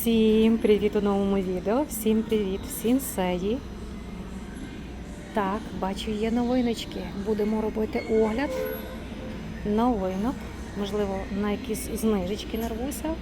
Всім привіт у новому відео. Всім привіт, всім сеї. Так, бачу, є новиночки. Будемо робити огляд новинок. Можливо, на якісь знижечки нарвуся.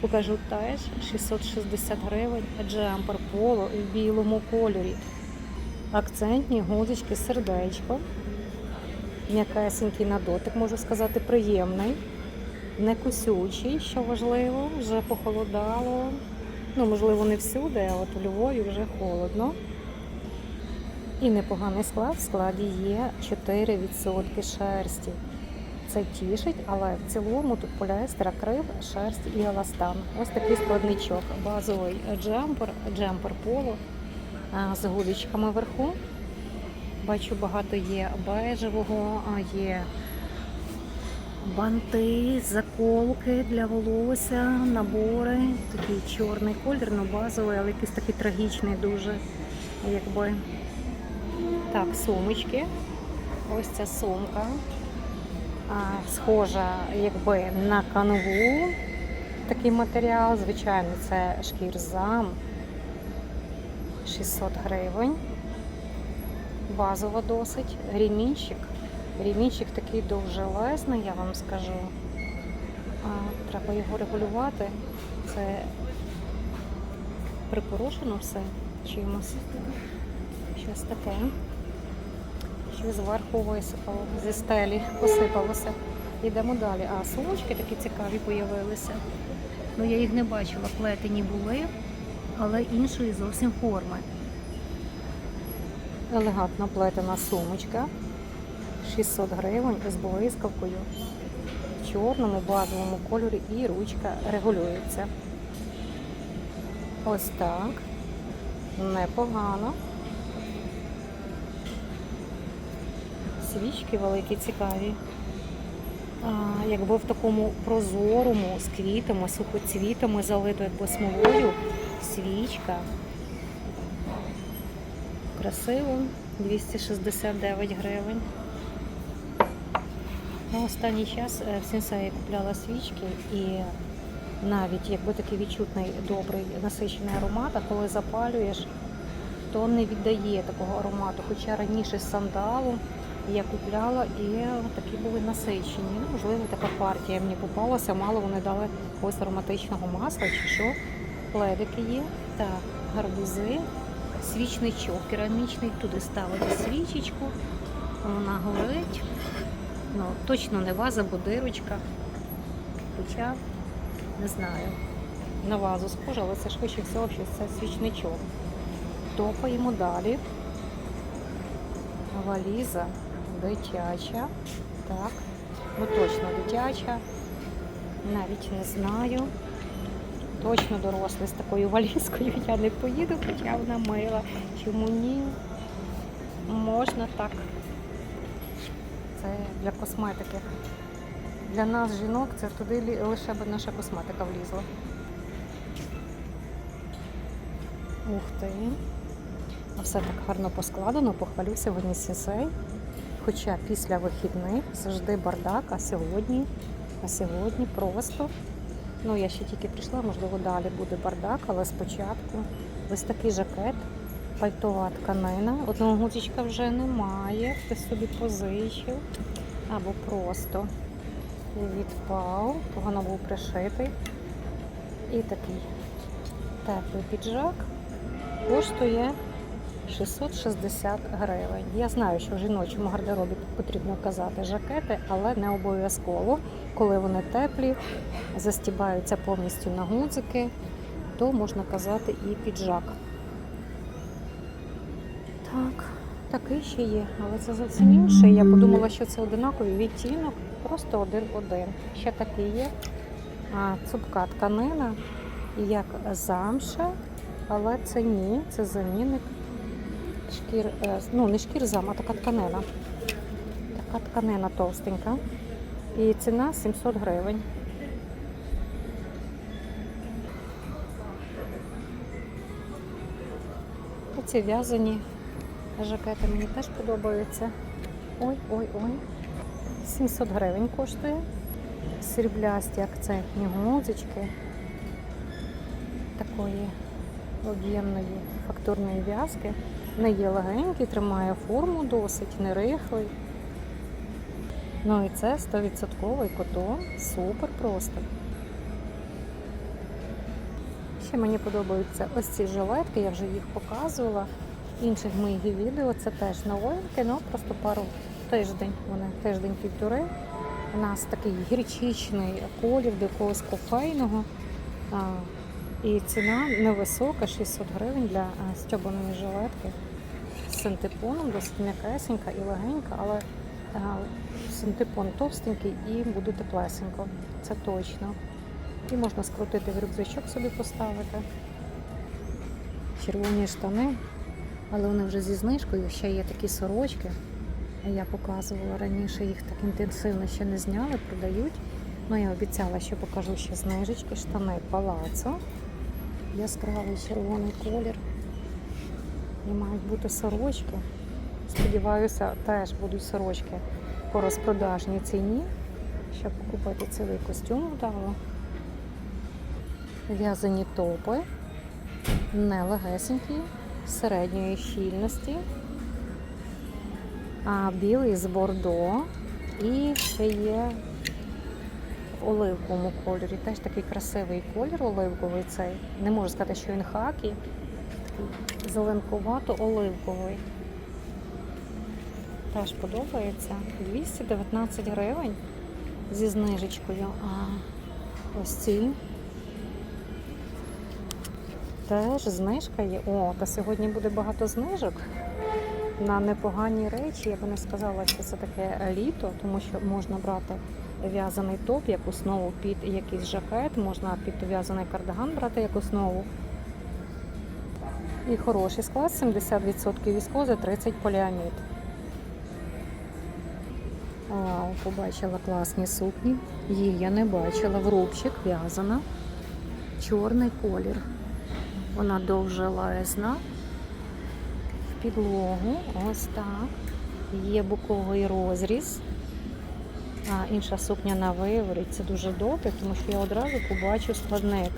Покажу теж 660 гривень, джемпер поло в білому кольорі. Акцентні гудочки, сердечко. М'якесенький на дотик, можу сказати, приємний не кусючий, що важливо, вже похолодало. Ну, можливо, не всюди, а от у Львові вже холодно. І непоганий склад. В складі є 4% шерсті. Це тішить, але в цілому тут поліестер, акрил, шерсть і еластан. Ось такий складничок. Базовий джемпер, джемпер поло з гудочками вверху. Бачу, багато є бежевого, є банти, заколки для волосся, набори. Такий чорний колір, ну базовий, але якийсь такий трагічний дуже. Якби. Так, сумочки. Ось ця сумка. А, схожа якби на канву. Такий матеріал. Звичайно, це шкірзам. 600 гривень. Базово досить. Ремінчик. Ремінчик такий довжелезний, я вам скажу. А, треба його регулювати. Це припорошено все чимось. Щось таке. Щось зверху висипало, зі стелі посипалося. Йдемо далі. А сумочки такі цікаві появилися. Ну, я їх не бачила, плетені були, але іншої зовсім форми. Елегантна плетена сумочка. 600 гривень з блискавкою в чорному базовому кольорі і ручка регулюється. Ось так. Непогано. Свічки великі, цікаві. А, якби в такому прозорому з квітами, сухоцвітами залито якби смолою свічка. Красиво, 269 гривень. На останній час е, в Сінсеї купляла свічки і навіть якби такий відчутний добрий насичений аромат, а коли запалюєш, то не віддає такого аромату. Хоча раніше з сандалу я купляла і такі були насичені. Ну, можливо, така партія мені попалася, мало вони дали ось ароматичного масла чи що. Пледики є. Так, гарбузи, свічничок керамічний, туди ставити свічечку, вона горить. Ну, точно не ваза, бо дирочка. Хоча, не знаю, на вазу схожа, але це ж хоче всього, що це свічничок. Топаємо далі. Валіза дитяча. Так, ну точно дитяча. Навіть не знаю. Точно дорослий з такою валізкою я не поїду, хоча вона мила. Чому ні? Можна так. Це для косметики. Для нас, жінок, це туди лише б наша косметика влізла. Ух ти. А все так гарно поскладено, похвалюся в Нісісей. Хоча після вихідних завжди бардак, а сьогодні, а сьогодні просто. Ну, я ще тільки прийшла, можливо, далі буде бардак, але спочатку ось такий жакет, пальтова тканина. Одного гудзичка вже немає, хтось собі позичив. Або просто відпав, погано був пришитий. І такий теплий піджак коштує 660 гривень. Я знаю, що в жіночому гардеробі потрібно казати жакети, але не обов'язково. Коли вони теплі, застібаються повністю на гудзики, то можна казати і піджак. Так, такий ще є, але це зовсім інший. Я подумала, що це одинаковий відтінок, просто один-один. Ще такий є. А, цупка тканина, як замша, але це ні, це замінник шкір, е, ну не шкірзам, а така тканина. Така тканина товстенька. І ціна 700 гривень. Оці в'язані жакети мені теж подобаються. Ой, ой, ой. 700 гривень коштує. Сріблясті акцентні гудзички. такої об'ємної фактурної в'язки. Не є легенький, тримає форму досить, не рихлий. Ну і це 100% котон, супер просто. Ще мені подобаються ось ці жилетки, я вже їх показувала. Інших моїх відео це теж новинки, ну просто пару тиждень, вони тиждень-півтори. У нас такий гірчичний колір до якогось кофейного. А, і ціна невисока, 600 гривень для стьобаної жилетки з синтепоном, досить м'якесенька і легенька, але а, синтепон товстенький і буде теплесенько. Це точно. І можна скрутити в рюкзачок собі поставити. Червоні штани, але вони вже зі знижкою. Ще є такі сорочки. Я показувала раніше, їх так інтенсивно ще не зняли, продають. Ну, я обіцяла, що покажу ще знижечки, штани палацо. Яскравий червоний колір. І мають бути сорочки. Сподіваюся, теж будуть сорочки по розпродажній ціні, щоб купити цілий костюм вдало. В'язані топи, не легесенькі, середньої щільності, а білий з бордо і ще є в оливковому кольорі. Теж такий красивий колір оливковий цей. Не можу сказати, що він хакі, такий зеленкувато-оливковий. Теж подобається. 219 гривень зі знижечкою. А ось ці Теж знижка є. О, та сьогодні буде багато знижок на непогані речі. Я би не сказала, що це таке літо, тому що можна брати в'язаний топ як основу під якийсь жакет, можна під в'язаний кардиган брати як основу. І хороший склад 70% віскози, 30 поліамід. Вау, побачила класні сукні. Її я не бачила. В рубчик в'язана. Чорний колір. Вона довжелезна. В підлогу. Ось так. Є боковий розріз. А інша сукня на виворі. Це дуже добре, тому що я одразу побачу складник.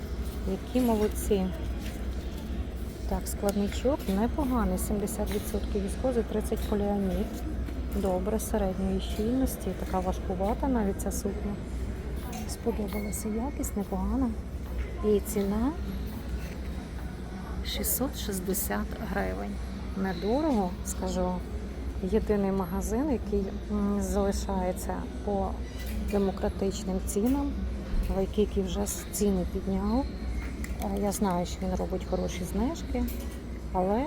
Які молодці. Так, складничок непоганий. 70% віскози, 30 поліамід. Добре, середньої щільності. Така важкувата навіть ця сукня. Сподобалася якість, непогана. І ціна 660 гривень. Недорого, скажу. Єдиний магазин, який залишається по демократичним цінам, який вже ціни підняв. Е, Я знаю, що він робить хороші знижки, але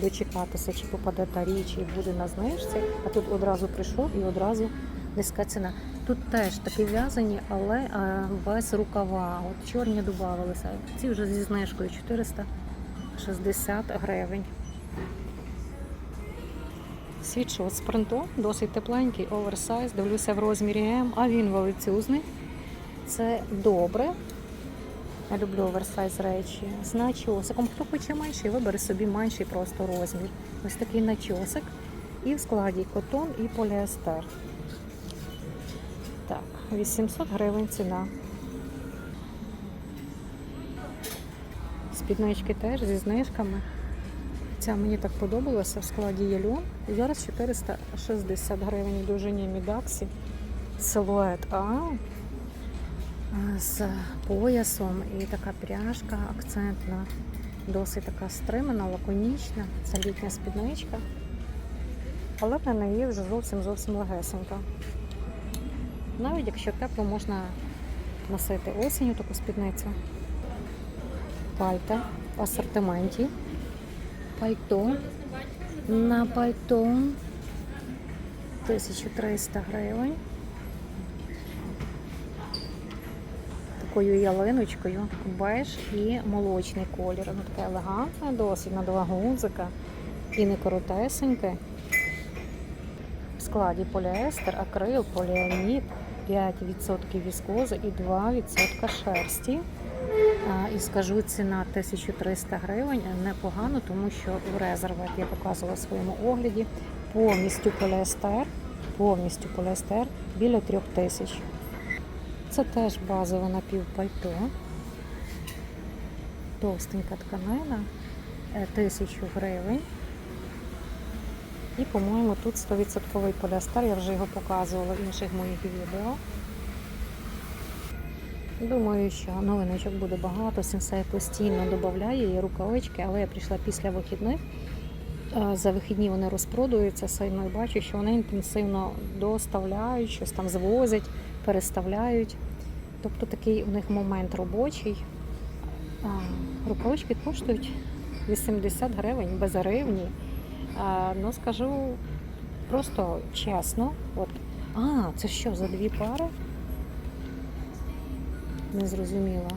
дочекатися, чи попаде та річ і буде на знижці, а тут одразу прийшов і одразу низька ціна. Тут теж такі в'язані, але е, без рукава. От чорні додавалися. Ці вже зі знижкою 460 гривень. Світшот з досить тепленький, оверсайз. Дивлюся в розмірі М, а він величезний. Це добре. Я люблю оверсайз речі. З начосиком. Хто хоче менший, вибере собі менший просто розмір. Ось такий начосик. І в складі котон і поліестер. Так, 800 гривень ціна. Спіднички теж зі знижками. Ця мені так подобалася в складі є льон. Зараз 460 гривень у довжині мідаксі. Силует А з поясом і така пряжка акцентна, досить така стримана, лаконічна. Це літня спідничка. Але на неї вже зовсім зовсім легесенька. Навіть якщо тепло, можна носити осінню таку спідницю. Пальта в асортименті. Пальто. На пальто 1300 гривень. Такою ялиночкою, беж і молочний колір. Воно таке елегантне, досить надова гузика і не коротесеньке. В складі поліестер, акрил, поліамід, 5% віскози і 2% шерсті. І скажу, ціна 1300 гривень непогано, тому що в резервет я показувала в своєму огляді повністю поліестер, повністю поліестер біля 3000. Це теж базове напівпальто. товстенька тканина, е, 1000 гривень. І, по-моєму, тут 100% поліестер, я вже його показувала в інших моїх відео. Думаю, що новиночок буде багато. Сенсей постійно додає і рукавички, але я прийшла після вихідних. Е, За вихідні вони розпродуються сильно і бачу, що вони інтенсивно доставляють, щось там звозять, переставляють. Тобто такий у них момент робочий. Рукавички коштують 80 гривень без гривні. Ну, скажу просто чесно. От. А, це що, за дві пари? Не зрозуміла.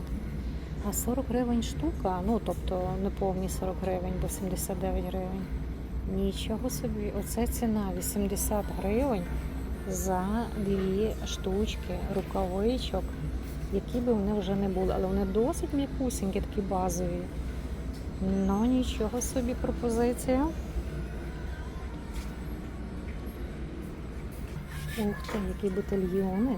А 40 гривень штука, ну тобто не повні 40 гривень, бо 79 гривень. Нічого собі, оце ціна 80 гривень за дві штучки рукавичок, які би вони вже не були, але вони досить м'якусінькі, такі базові. Ну нічого собі пропозиція. Ух ти, які ботильйони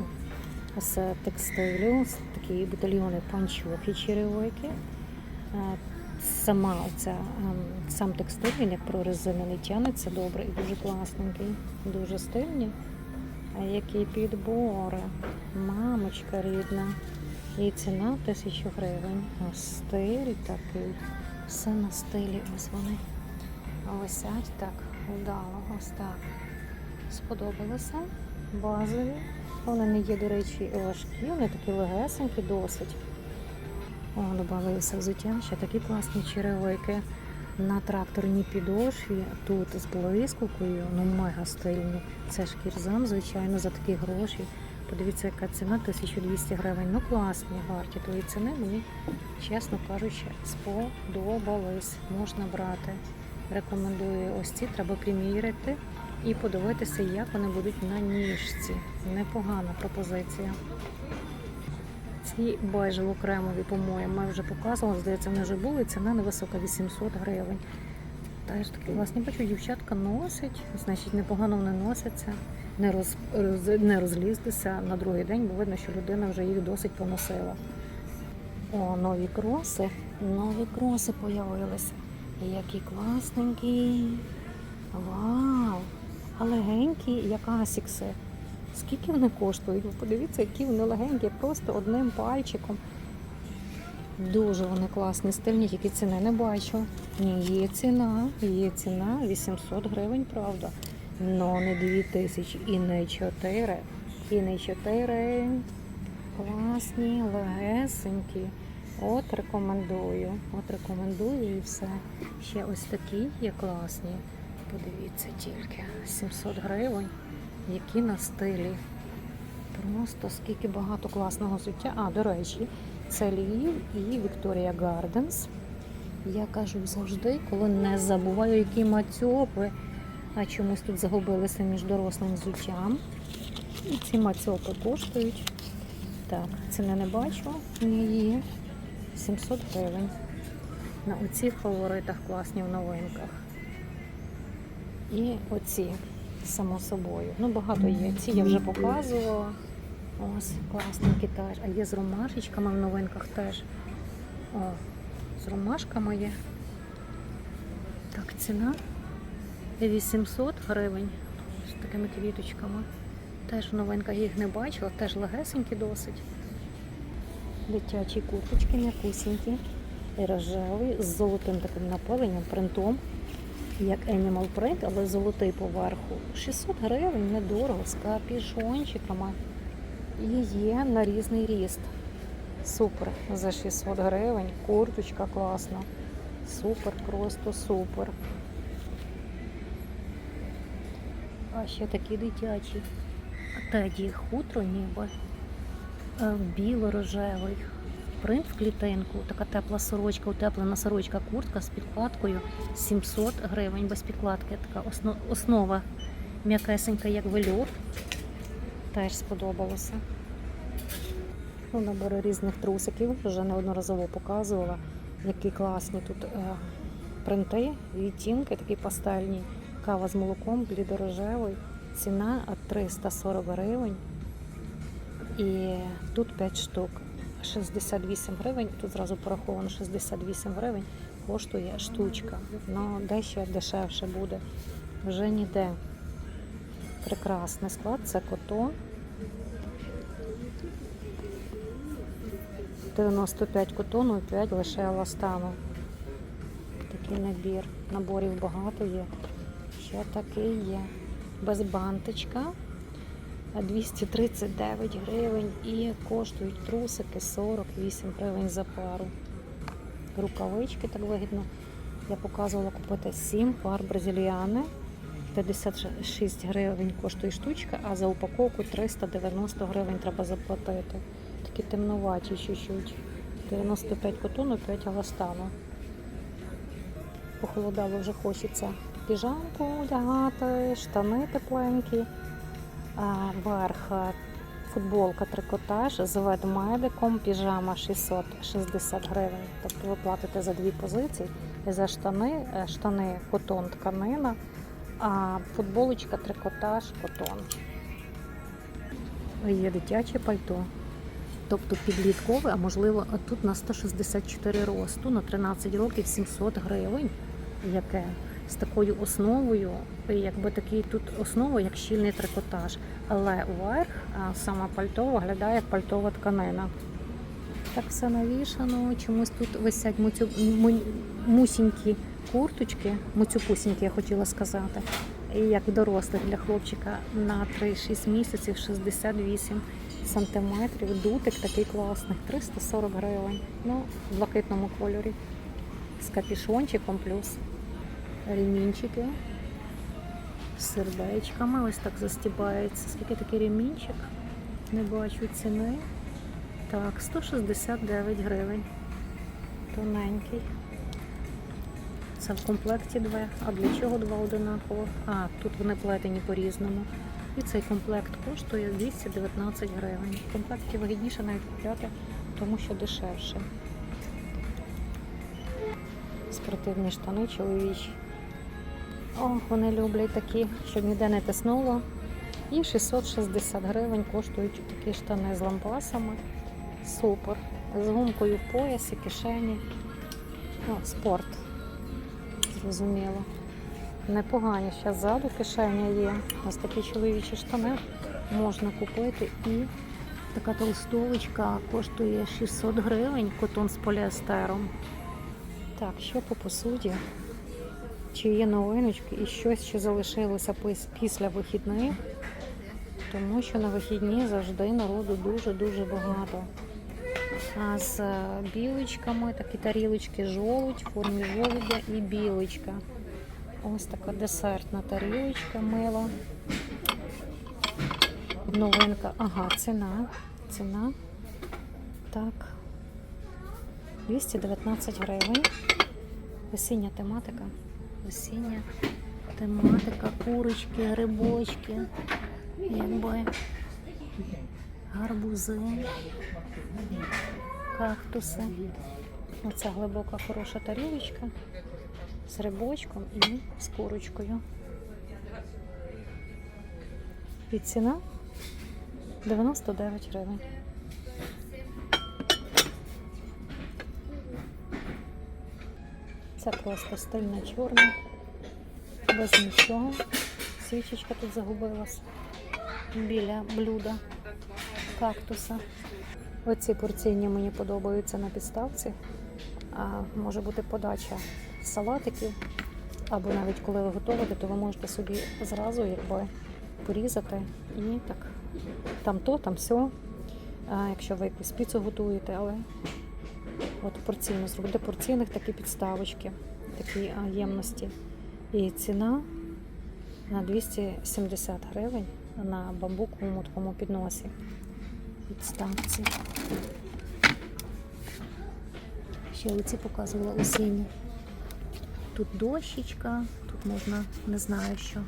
з текстилю, такі батальйони панчохи черевики. Е, Сама оця, ем, сам текстиль, він як прорезинений, тянеться добре і дуже класненький, дуже стильні. А які підбори, мамочка рідна. І ціна тисячу гривень. А стиль такий. Все на стилі. Ось вони висять так вдало. Ось так. Сподобалося. Базові. Вони не є, до речі, важкі, вони такі легесенькі досить. О, додавалися взуття, ще такі класні черевики на тракторній підошві. Тут з блискавкою, ну мега стильні. Це шкірзам, звичайно, за такі гроші. Подивіться, яка ціна 1200 гривень. Ну класні, варті тої ціни. Мені, чесно кажучи, сподобались. Можна брати. Рекомендую ось ці, треба приміряти і подивитися, як вони будуть на ніжці. Непогана пропозиція. Ці бежево-кремові, по-моєму, я вже показувала, здається, вони вже були. Ціна невисока 800 гривень. Теж такі власні бачу, дівчатка носять, значить непогано вони носяться, не, роз, роз, не розлізлися на другий день, бо видно, що людина вже їх досить поносила. О, нові кроси, нові кроси появилися. Які класненькі. Вау! Легенькі, як асікси. Скільки вони коштують? Подивіться, які вони легенькі, просто одним пальчиком. Дуже вони класні, стильні, тільки ціни не бачу. Ні, є ціна, є ціна 800 гривень, правда. Но не 2000 і не 4. І не 4. Класні, легесенькі. От рекомендую. От рекомендую і все. Ще ось такі є класні. Подивіться тільки. 700 гривень. Які на стилі. Просто скільки багато класного взуття. А, до речі, це Львів і Вікторія Гарденс. Я кажу завжди, коли не забуваю, які мацьопи, а чомусь тут загубилися між дорослим взуттям. І ці мацьопи коштують. Так, ціни не бачу. Ні, 700 гривень. На оцих фаворитах класні в новинках. І оці, само собою. Ну, багато є. Ці я вже показувала. Ось, класненькі теж. А є з ромашечками в новинках теж. О, з ромашками є. Так, ціна 800 гривень з такими квіточками. Теж в новинках їх не бачила, теж легесенькі досить. Дитячі курточки м'якусінькі, і рожеві, з золотим таким напиленням, принтом, як Animal Print, але золотий поверху. 600 гривень, недорого, з капішончиками. І є на різний ріст. Супер. За 600 гривень. Курточка класна. Супер, просто супер. А ще такі дитячі. Теді хутро ніби. Е, Біло-рожевий. Принт в клітинку. Така тепла сорочка, утеплена сорочка, куртка з підкладкою 700 гривень без підкладки. Така основа м'якесенька, як велюр. Теж сподобалося. Ну, набори різних трусиків вже неодноразово показувала, які класні тут е, принти, відтінки, такі пастельні. Кава з молоком, блідорожевий. Ціна 340 гривень. І тут 5 штук. 68 гривень. Тут зразу пораховано 68 гривень. Коштує штучка. Ну, дещо дешевше буде. Вже ніде. Прекрасний склад, це котон. 95 котону і 5 лише еластану. Такий набір. Наборів багато є. Ще такий є. Без бантичка. А 239 гривень і коштують трусики 48 гривень за пару. Рукавички так вигідно. Я показувала купити 7 пар бразильяни. 56 гривень коштує штучка, а за упаковку 390 гривень треба заплатити. Такі темноваті чуть-чуть. 95 котону, 5 еластану. Похолодало вже хочеться піжамку одягати, штани тепленькі, верх футболка трикотаж з ведмедиком, піжама 660 гривень. Тобто ви платите за дві позиції. І за штани, е, штани котон тканина, а футболочка трикотаж котон. Є дитяче пальто. Тобто підліткове, а можливо, тут на 164 росту, на 13 років 700 гривень, яке з такою основою, якби такий тут основа, як щільний трикотаж. Але вверх саме пальто виглядає як пальтова тканина. Так все навішано. Чомусь тут висять муцю, мусінькі курточки, муцюпусінькі, я хотіла сказати. Як дорослих для хлопчика на 3-6 місяців 68 сантиметрів. Дутик такий класний, 340 гривень. Ну, в блакитному кольорі. З капішончиком плюс ремінчики з сердечками. Ось так застібається. Скільки такий ремінчик? Не бачу ціни. Так, 169 гривень. Тоненький. Це в комплекті два. А для чого два одинаково? А, тут вони плетені по-різному. І цей комплект коштує 219 гривень. В комплекті вигідніше навіть купляти, тому що дешевше. Спортивні штани чоловічі. О, вони люблять такі, щоб ніде не тиснуло. І 660 гривень коштують такі штани з лампасами. Супер. З гумкою в поясі, кишені. Ну, спорт. Зрозуміло. Непогані. Ще ззаду кишеня є. Ось такі чоловічі штани можна купити. І така толстовочка коштує 600 гривень, котон з поліестером. Так, що по посуді? Чи є новиночки і щось, що залишилося після вихідних? Тому що на вихідні завжди народу дуже-дуже багато. А з е, білочками такі тарілочки жолудь, в формі жолудя і білочка. Ось така десертна тарілочка мила. Новинка. Ага, ціна. Ціна. Так. 219 гривень. Весіння тематика. Весіння тематика, курочки, грибочки, якби гарбузи, кактуси. Оця глибока хороша тарілочка з рибочком і з курочкою. І ціна 99 гривень. Це просто стильна чорна, без нічого. Свічечка тут загубилась біля блюда кактуса. Оці порційні мені подобаються на підставці. А, може бути подача салатиків, або навіть коли ви готуєте, то ви можете собі зразу якби порізати і так там то, там сьо. Якщо ви якусь піцу готуєте, але от порційно зробити порційних такі підставочки, такі ємності. І ціна на 270 гривень на бамбуковому такому підносі. Підставці. Ще оці показувала осінні. Тут дощечка, тут можна, не знаю що,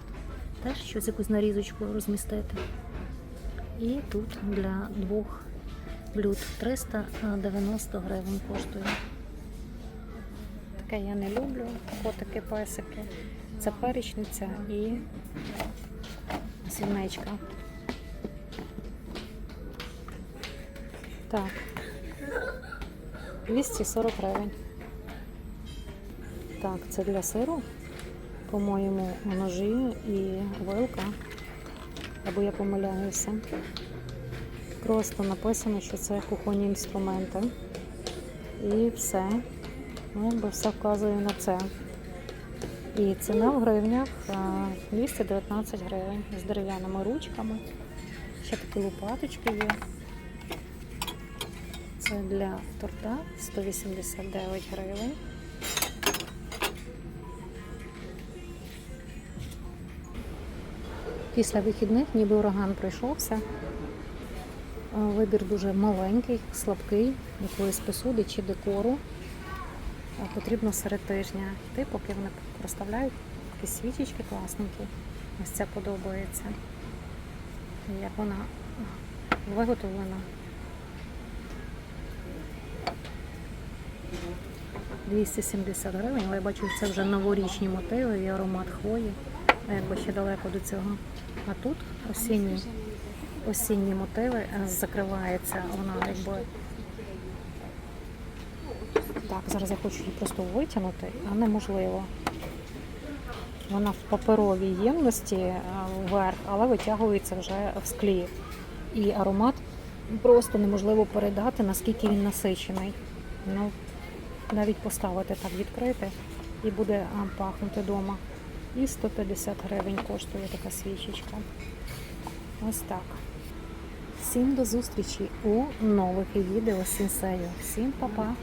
теж щось якусь нарізочку розмістити. І тут для двох блюд 390 гривень коштує. Таке я не люблю, котики, песики. Це перечниця і сільничка. Так, 240 гривень. Так, це для сиру. По-моєму, ножі і вилка. Або я помиляюся. Просто написано, що це кухонні інструменти. І все. Ну, якби все вказує на це. І ціна в гривнях 219 гривень з дерев'яними ручками. Ще такі лопаточки є. Це для торта 189 гривень. Після вихідних ніби ураган пройшовся. Е, Вибір дуже маленький, слабкий, якоїсь посуди чи декору. Е, Потрібно серед тижня йти, поки вони проставляють такі свічечки класненькі. Ось це подобається. Як вона виготовлена. – 270 гривень, але я бачу, це вже новорічні мотиви і аромат хвої. Якби ще далеко до цього. А тут осінні, осінні мотиви е, закривається вона якби. Так, зараз я хочу її просто витягнути, а неможливо. Вона в паперовій ємності е, вверх, але витягується вже в склі. І аромат просто неможливо передати, наскільки він насичений. Ну, навіть поставити так відкрити і буде пахнути вдома. І 150 гривень коштує така свічечка. Ось так. Всім до зустрічі у нових відео сінсею. Всім па-па!